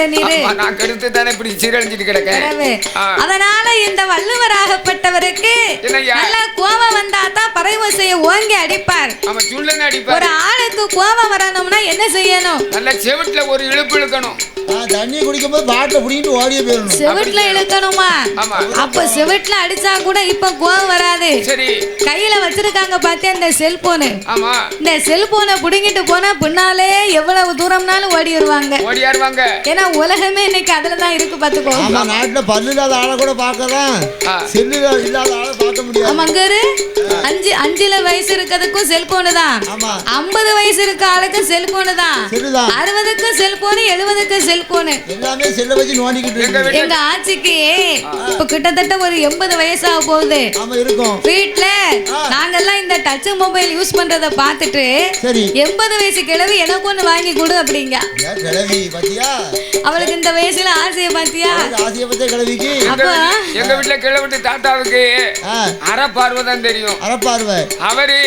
கெடுக்கிற நீரு ஆமா, நான் கெடுத்து தானே இப்படி சீரழிஞ்சிட்டு கிடக்கேன். பிறவு. ஆ. அதனால இந்த வள்ளுவராகப்பட்டவருக்கு? நல்லா கோபம் வந்தா தான் பறைவசையை ஓங்கி அடிப்பார். ஒரு ஆளுக்கு கோபம் வரணும்னா என்ன செய்யணும்? நல்ல செவிட்டுல ஒரு இழுப்பு இழுக்கணும். தண்ணி குடிக்கும் போது பாட்டில் பிடிக்கிட்டு ஓடியே போயிடணும். செவிட்டுல இழுக்கணுமா. அப்ப செவிட்டுல அடிச்சா கூட இப்ப கோபம் வராது. சரி. கையில வச்சிருக்காங்க பாத்தியா இந்த செல்போனு? ஆமா. இந்த செல்போனை புடுங்கிட்டு போனா பின்னாலே எவ்வளவு தூரம்னாலும் ஓடி வருவாங்க ஓடியாருவாங்க. ஏன்னா உலகமே இன்னைக்கு அதுலதான் இருக்கு பாத்துக்கோ ஆமா நாட்டுல பல்லு இல்லாத ஆளை கூட பார்க்கதான் ஆ. செல்லு இல்லாத ஆளை பார்க்க முடியாது. ஆமாங்கரு அஞ்சு அஞ்சுல வயசு இருக்கிறதுக்கும் செல்போனு தான். ஆமா. ஐம்பது வயசு இருக்க ஆளுக்கும் செல்போனு தான். அறுபதுக்கு செல்போனு எழுபதுக்கு செல்போனு எல்லாமே செல்ல வச்சு நோண்டிக்கிட்டு எங்க வீட்டுல ஆட்சிக்கு இப்ப கிட்டத்தட்ட ஒரு எண்பது வயசாக போகுது. ஆமா இருக்கும். வீட்ல நாங்கெல்லாம் இந்த டச் மொபைல் யூஸ் பண்றத பார்த்துட்டு சரி. எண்பது வயசு கிழவி எனக்கு ஒண்ணு வாங்கி கொடு அப்படிங்க. அவளுக்கு இந்த வயசுல ஆசையை பாத்தியா ஆசையை பத்திய கிளவிக்கு. எங்க அப்ப வீட்டு- எங்க வீட்டுல கிழவிட்டு தாத்தாவுக்கு ஆ, அரை பார்வை தான் தெரியும். அறப்பார்வை. அவரு.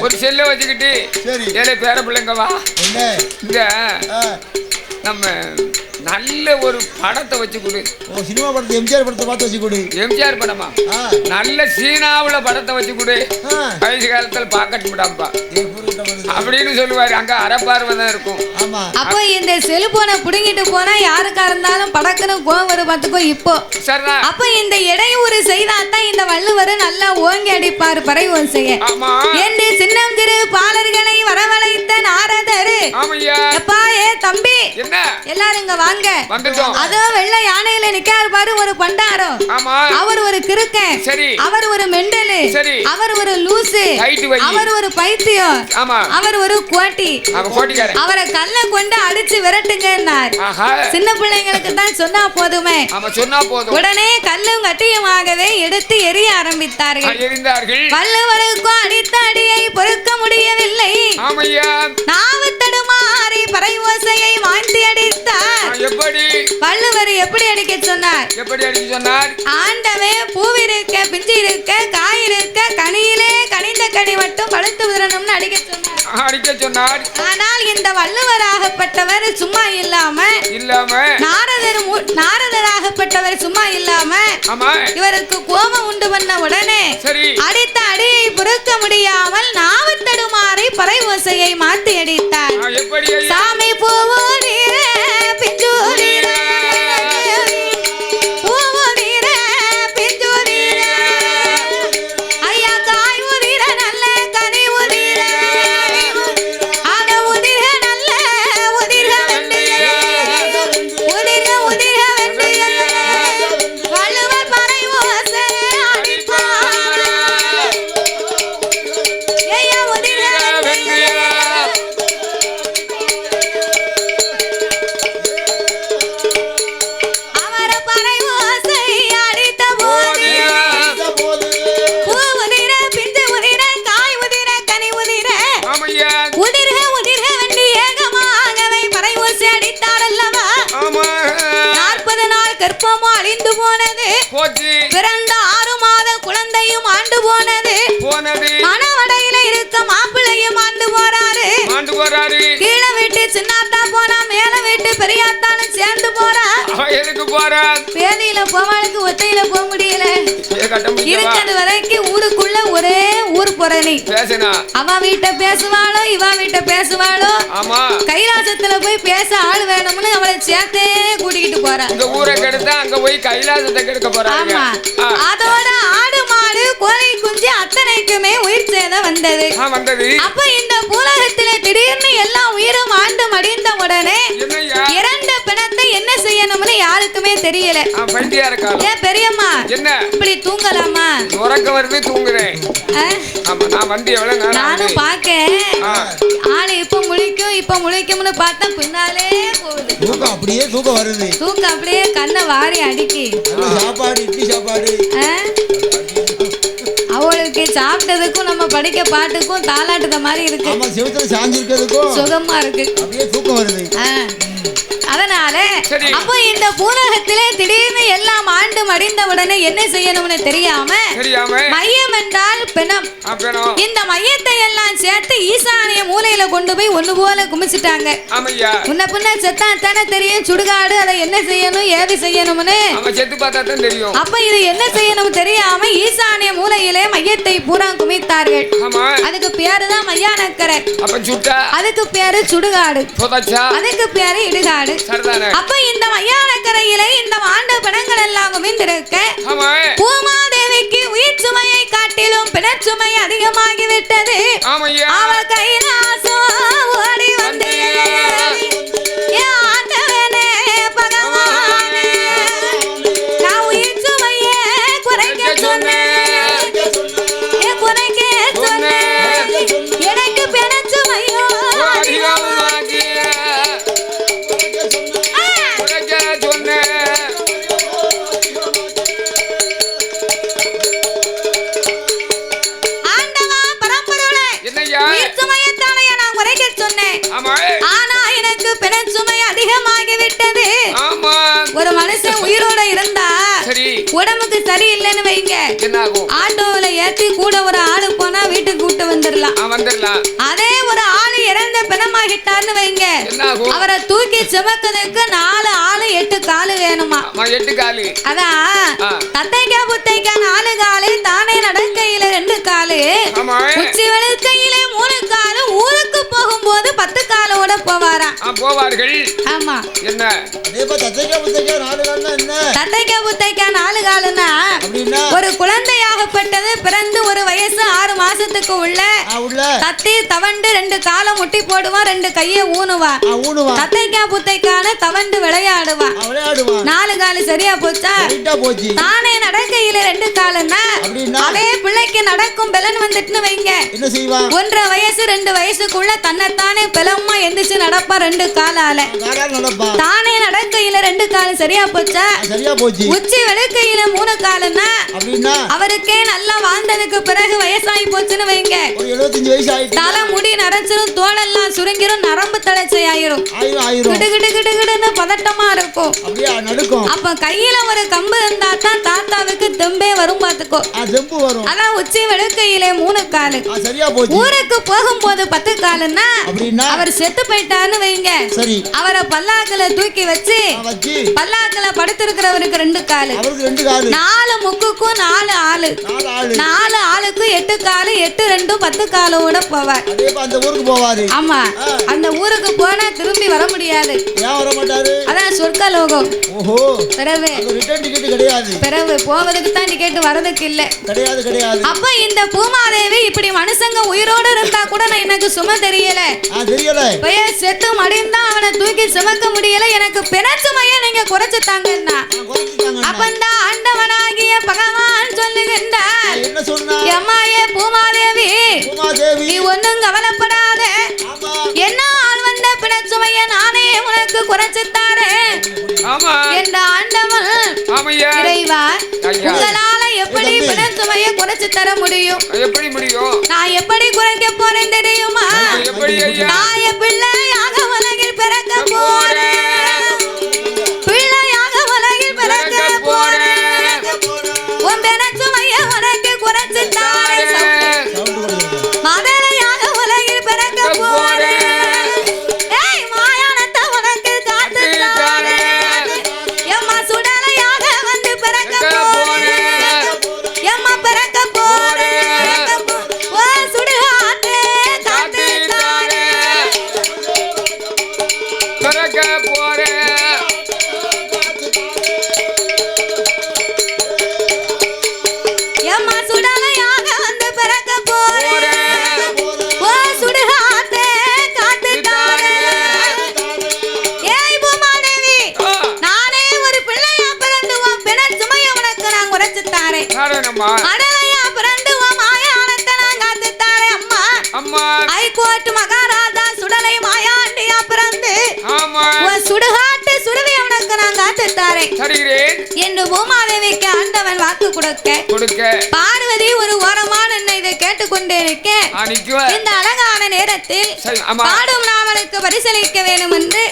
ஒரு செல்ல வச்சுக்கிட்டு சரி. ஏழை பேர பிள்ளைங்க வா. என்ன? இந்த நம்ம நல்ல ஒரு படத்தை வச்சு கொடு. ஓ சினிமா படத்தை எம்ஜிஆர் படத்தை பார்த்து வச்சு கொடு. எம்ஜிஆர் படமா? ஆ, நல்ல சீனாவுல படத்தை வச்சு கொடு. வயசு காலத்துல புரியல வருது. அப்படின்னு சொல்லுவாரு. அங்க அரைப்பார்வை தான் இருக்கும். ஆமா. அப்போ இந்த செல்போனை புடுங்கிட்டு போனா யாருக்கா இருந்தாலும் படக்குன்னு கோவம் வரும் பார்த்துக்கோ இப்போ. சரிதான் அப்ப இந்த இடையூறு செய்தாதான் இந்த வள்ளுவர் நல்லா ஓங்கி அடிப்பார் பறைவோன் செய்ய ஆமா. என்று சின்னம் திரு பாலர்களை வரவழைத்த நாரதரு. எப்பா ஏ தம்பி. என்ன? எல்லாரும் இங்க வாங்க. வந்துட்டோம் அதோ வெள்ளை யானையில நிக்காரு பாரு ஒரு பண்டாரம். ஆமா. அவர் ஒரு கிறுக்கன். சரி. அவர் ஒரு மெண்டலு. சரி. அவர் ஒரு லூசு. அவர் ஒரு பைத்தியம். ஆமா. அவர் ஒரு கோட்டி. அவரை கல்ல கொண்டு அடிச்சு விரட்டுங்கன்னார். சின்ன பிள்ளைங்களுக்கு தான் சொன்னா போதுமே. உடனே கல்லும் கட்டியுமாகவே எடுத்து எரிய ஆரம்பித்தார்கள். வள்ளுவருக்கும் அடித்த அடியை பொறுக்க முடியவில்லை. நாவு தடுமாறி எப்படி அடிக்க சொன்னார்? எப்படி அடிக்க சொன்னார்? ஆண்டவே பூவிருக்க பிஞ்சு இருக்க காய் இருக்க கனியிலே கனிந்த கனி மட்டும் பழுத்து விடணும்னு அடிக்க சொன்னார். அடிக்க சொன்னார். ஆனால் இந்த வள்ளுவராகப்பட்டவர் சும்மா இல்லாம இல்லாம. நாரதர் நாரதராகப்பட்டவர் சும்மா இல்லாம இவருக்கு கோபம் உண்டு பண்ண உடனே சரி. அடித்த அடியை பொறுக்க முடியாமல் நாவத்தடுமாறி பறை ஓசையை மாத்தி அடித்தார்? சாமி பூவோடிர கீழே வீட்டு சின்னாத்தா போனா மேல வீட்டு பெரியாத்தாலும் சேர்ந்து போறா. அவன் எதுக்கு போறான் பேதியில போவாளுக்கு ஒத்தையில போக முடியல. ஏ, கட்ட முடியவா இருக்கிறது வரைக்கும் ஊருக்குள்ள ஒரே ஊர் புறணி. பேசுனா? அவ வீட்டை பேசுவாளோ இவ வீட்டை பேசுவாளோ கைலாசத்துல போய் பேச ஆள் வேணும்னு அவளை சேர்த்தே கூட்டிக்கிட்டு போறா. இந்த ஊரை கெடுத்தா அங்க போய் கைலாசத்தை கெடுக்க போறாங்க. ஆமா. அதோட ஆடு மாடு கோழி குஞ்சு அத்தனைக்குமே உயிர் சேதம் வந்தது. ஆ, வந்தது. அப்ப இந்த பூலகத்திலே திடீர்னு எல்லா உயிரும் ஆண்டு மடிந்த உடனே இறந்த பிணத்தை என்ன செய்யணும்னு யாருக்குமே தெரியல. ஏன் பெரியம்மா என்ன? இப்படி தூங்கலாமா? உறக்க வருது தூங்குறேன். நான் வந்து எவ்வளவு நானும்? பாக்கேன். ஆளு இப்ப முழிக்கும் இப்ப முழிக்கும்னு பார்த்தா பின்னாலே போகுது. தூக்கம் அப்படியே தூக்கம் வருது. தூக்கம் அப்படியே கண்ணை வாரி அடிக்கி. சாப்பாடு இட்லி சாப்பாடு. அவளுக்கு சாப்பிட்டதுக்கும் நம்ம படிக்க பாட்டுக்கும் தாளாட்டுத மாதிரி இருக்கு ஆமா செவத்துல சாஞ்சிருக்கிறதுக்கும் சுகமா இருக்கு அப்படியே தூக்கம் வருது ஆ. அதனால. அப்போ இந்த பூலகத்திலே திடீர்னு எல்லாம் ஆண்டு மடிந்த உடனே என்ன செய்யணும்னு தெரியாம மையம் என்றால் பிணம். இந்த மையத்தை எல்லாம் சேர்த்து ஈசானிய மூலையில கொண்டு போய் ஒண்ணு போல குமிச்சிட்டாங்க. ஆமையா? முன்ன பின்ன செத்தா தானே தெரியும் சுடுகாடு அதை என்ன செய்யணும் ஏது செய்யணும்னு. அப்ப இது என்ன செய்யணும் தெரியாம ஈசானிய மூலையிலே மையத்தை பூரா குமித்தார்கள். அதுக்கு பேரு தான் மையானக்கரை அதுக்கு பேரு சுடுகாடு. அதுக்கு பேரு இடுகாடு. அப்ப இந்த மையானக்கரையில இந்த ஆண்ட பிணங்கள் எல்லாம் குவிந்திருக்க. பூமாதேவிக்கு உயிர் சுமையை காட்டிலும் பிணச்சுமை அதிகமாகிவிட்டது. ஆமையா. அவ கைலாசம் ஓடி என்னய்யா? உயிர் சுமையத்தானையா நான் குறைக்க சொன்னேன். ஆமா. ஆனா எனக்கு பிணச்சுமை அதிகமாகிவிட்டது. ஆமா. ஒரு மனுஷன் உயிரோட இருந்தா சரி. உடம்புக்கு சரியில்லைன்னு வைங்க. ஆட்டோவுல ஏத்தி கூட ஒரு ஆளு போனா வீட்டுக்கு கூட்டு வந்துடலாம். அதே ஒரு ஆளு இறந்த பிணமாகிட்டார்னு வைங்க. அவரை தூக்கி சுமக்கிறதுக்கு நாலு ஆளு எட்டு காலு வேணுமா? எட்டு காலு. அதான். தத்தைக்கா புத்தைக்கா நாலு காலு தானே காலு. உச்சி வெளுக்கையில மூணு காலு. ஊருக்கு போகும்போது பத்து காலோட போவாராம். ஆ போவார்கள். ஆமா. என்ன? தத்தைக்கா புத்தைக்கா நாலு நாள்னா என்ன? தத்தைக்கா புத்தைக்கா நாலு ஒரு குழந்தையாகப்பட்டது பிறந்து ஒரு வயசு மாசத்துக்கு உள்ள தத்தி தவண்டு ரெண்டு காலம் முட்டி போடுவான் ரெண்டு கைய ஊனுவான் தத்தைக்கா புத்தைக்கான தவண்டு விளையாடுவான் நாலு காலு சரியா போச்சா? தானே நடக்கையில ரெண்டு காலுன்னா அதே பிள்ளைக்கு நடக்கும் பெலன் வந்துட்டுன்னு வைங்க. ஒன்றரை வயசு ரெண்டு வயசுக்குள்ள தன்னைத்தானே பெலமா எந்திரிச்சு நடப்பான் ரெண்டு காலால நடப்பா. தானே நடக்கையில ரெண்டு காலு சரியா போச்சா? சரியா போச்சு. உச்சி வெளுக்கையில மூணு காலுன்னா அப்படின்னா? அவருக்கே நல்லா வாழ்ந்ததுக்கு பிறகு வயசாகி போச்சுன்னு வைங்க. எழுபத்தஞ்சு வயசு ஆயிட்டு. தலை முடி நரைச்சிரும் தோலெல்லாம் சுருங்கிரும் நரம்பு தளர்ச்சி ஆயிரும். கிடு கிடு கிடு கிடுன்னு பதட்டமா இருக்கும். அப்ப கையில ஒரு கம்பு இருந்தா தான் தாத்தாவுக்கு தெம்பே வரும் பாத்துக்கோ. அதான் உச்சி வெளுக்கையிலே மூணு காலு. ஆ சரியா போச்சு. ஊருக்கு போகும்போது பத்து காலுன்னா அவர் செத்து போயிட்டாருன்னு வைங்க. சரி. அவரை பல்லாக்குல தூக்கி வச்சு வச்சு பல்லாக்குல படுத்திருக்கிறவருக்கு ரெண்டு காலு. அவருக்கு ரெண்டு காலு. நாலு முக்குக்கும் நாலு ஆளு. நாலு ஆளு. நாலு ஆளுக்கு எட்டு காலு எட்டு ரெண்டும் பத்து காலோட போவார். அந்த ஊருக்கு போவாரு. ஆமா. அந்த ஊருக்கு போனா திரும்பி வர முடியாது. ஏன் வர மாட்டாரு? அதான் ரிட்டர்ன் டிக்கெட் கிடையாது. பிறகு போவதுக்கு தான் டிக்கெட் வரதுக்கு இல்ல. கிடையாது கிடையாது. அப்ப இந்த பூமாதேவி இப்படி மனுஷங்க உயிரோடு இருந்தா கூட நான் எனக்கு சும தெரியல. தெரியல. செத்து மடிந்தா அவனை தூக்கி சுமக்க முடியல. எனக்கு பிணச்சுமைய நீங்க குறைச்சு தாங்கன்னா ஆ, குறைச்சிட்டாங்க அப்ப இந்த ஆண்டவனாகிய பகவான் சொல்லுகின்றார் எம்மாயே பூமாதேவி நீ ஒண்ணும் கவலைப்படாத. ஆமா. என்ன ஆள் வந்த பிணச்சுமைய நானே உனக்கு குறைச்சு தாரேன் ஆமா. என்ற ஆண்டவன் இறைவா. உங்களால எப்படி. பிணச்சுமைய குறைச்சு தர முடியும்? எப்படி முடியும்? நான் எப்படி குறைக்க போறேன் தெரியுமா? எப்படி ஐயா? நான் என் பிள்ளையாக அடலையா மாயானத்தை நான் அம்மா. அம்மா. ஹைகோர்ட் மகாராஜா சுடலை மாயாண்டியா பிறந்து. ஆமா. உன் சுடுகாட்டு சுடுவி உனக்கு நான் தருகிறேன். என்று பூமாதேவிக்கு ஆண்டவன் வாக்கு கொடுக்க. கொடுக்க. பார்வதி ஒரு ஓரமான என்னை இதை கேட்ட நிக்குவ இந்த அழகான நேரத்தில் பாடும் நாவலுக்கு பரிசளிக்க வேண்டும் என்று.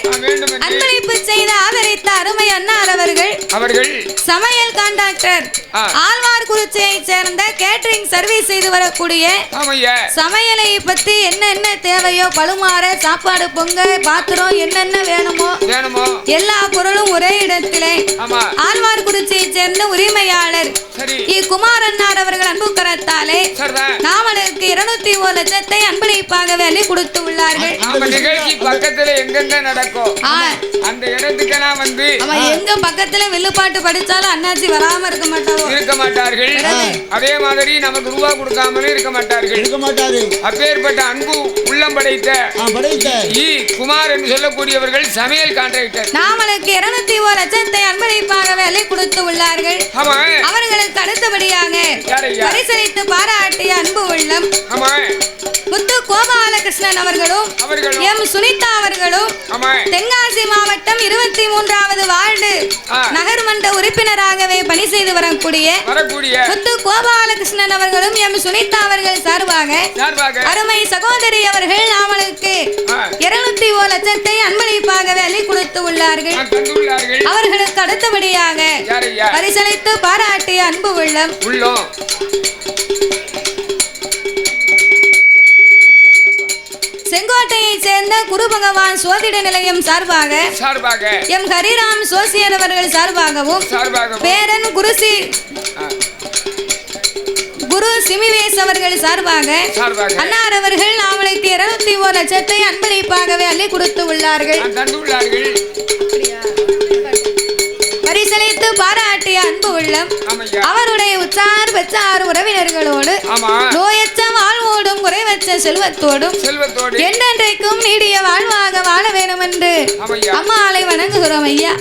அன்பளிப்பு செய்து ஆதரித்த அருமை அண்ணார் அவர்கள் அவர்கள். சமையல் கான்ட்ராக்டர் ஆ. ஆழ்வார்குறிச்சியைச் சேர்ந்த கேட்டரிங் சர்வீஸ் செய்து வரக்கூடிய சமையலை பத்தி என்னென்ன தேவையோ பழுமாற சாப்பாடு பொங்க பாத்திரம் என்னென்ன வேணுமோ எல்லா பொருளும் ஒரே இடத்திலே. ஆமா. ஆழ்வார்குறிச்சியைச் சேர்ந்த உரிமையாளர் இ குமாரன்னார் அவர்கள் அன்பு கரத்தாலே நாமளுக்கு இருநூத்தி ஒரு லட்சத்தை அன்பளிப்பாக வேலை கொடுத்து உள்ளார்கள். நாம நிகழ்ச்சி பக்கத்துல எங்கெங்க நடக்கும் அந்த இடத்துக்கெல்லாம் வந்து அவன் எங்க பக்கத்துல வில்லுப்பாட்டு படிச்சாலும் அண்ணாச்சி வராம இருக்க மாட்டாவோ இருக்க மாட்டார்கள். அதே மாதிரி நமக்கு ரூபா கொடுக்காமலும் இருக்க மாட்டார்கள். இருக்க மாட்டாரு அப்பேற்பட்ட அன்பு உள்ளம் படைத்த ஆ படைத்த. இ குமார் என்று சொல்லக்கூடியவர்கள் சமையல் கான்ட்ராக்டர் நாமளுக்கு இருநூத்தி ஒரு லட்சத்தை அன்பளிப்பாக வேலை கொடுத்து உள்ளார்கள். அவர்களுக்கு அடுத்தபடியாக பரிசளித்து பாராட்டிய அன்பு உள்ளம். முத்து கோபாலகிருஷ்ணன் அவர்களும் எம் சுனிதா அவர்களும் தென்காசி மாவட்டம் இருபத்தி மூன்றாவது வார்டு. நகர்மன்ற உறுப்பினராகவே பணி செய்து வரக்கூடிய முத்து கோபாலகிருஷ்ணன் அவர்களும் எம் சுனிதா அவர்கள் சார்பாக அருமை சகோதரி அவர்கள் அவளுக்கு இருநூத்தி ஓர் லட்சத்தை அன்பளிப்பாக வேலை கொடுத்து உள்ளார்கள். அவர்களுக்கு அடுத்தபடியாக பரிசளித்து பாராட்டிய அன்பு உள்ளம். சேர்ந்த குரு பகவான் சோதிட நிலையம் சார்பாக சார்பாக. எம் ஹரிராம் சோசியர் அவர்கள் சார்பாகவும் சார்பாக பேரன் குருசி குரு சிமிவேஸ் அவர்கள் சார்பாக அன்னார் அவர்கள் அவளுக்கு இருநூத்தி ஓர் லட்சத்தை அன்பளிப்பாகவே அள்ளி கொடுத்து உள்ளார்கள். பரிசளித்து பாராட்டிய அன்பு உள்ளம். அவருடைய உச்சார் பெற்றார் உறவினர்களோடு நோயற்ற குறைவற்ற செல்வத்தோடும் செல்வத்தோடு என்றென்றைக்கும் நீடிய வாழ்வாக வாழ வேண்டும் என்று அம்மாளை வணங்குகிறோம் ஐயா.